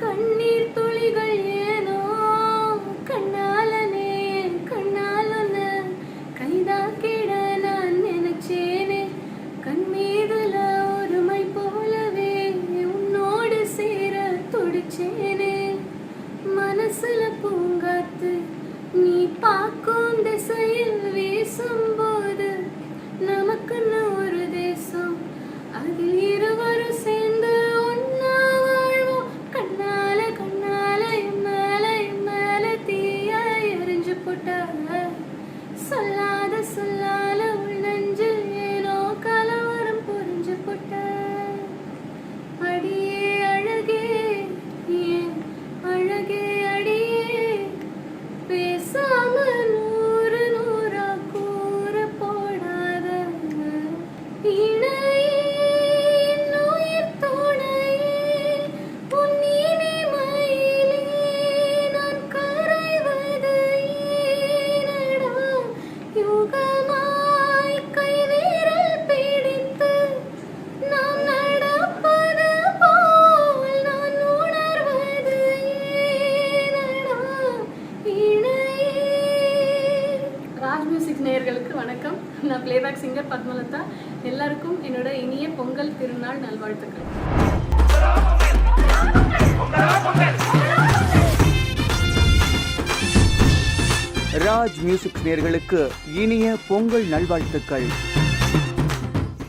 கண்ணீர் துளிகள் ஏனோ? கண்ணாலனே கண்ணாலன. கைதாக்கிட நான் நினைச்சேனே. கண் மீதுல ஒருமை போலவே உன்னோடு சேர துடிச்சேனே. மனசுல பூங்காத்து Aman நேர்களுக்கு வணக்கம். நான் பிளேபேக் சிங்கர் பத்மலதா. எல்லாருக்கும் என்னோட இனிய பொங்கல் திருநாள் நல்வாழ்த்துக்கள். ராஜ் மியூசிக் நேர்களுக்கு இனிய பொங்கல் நல்வாழ்த்துக்கள்.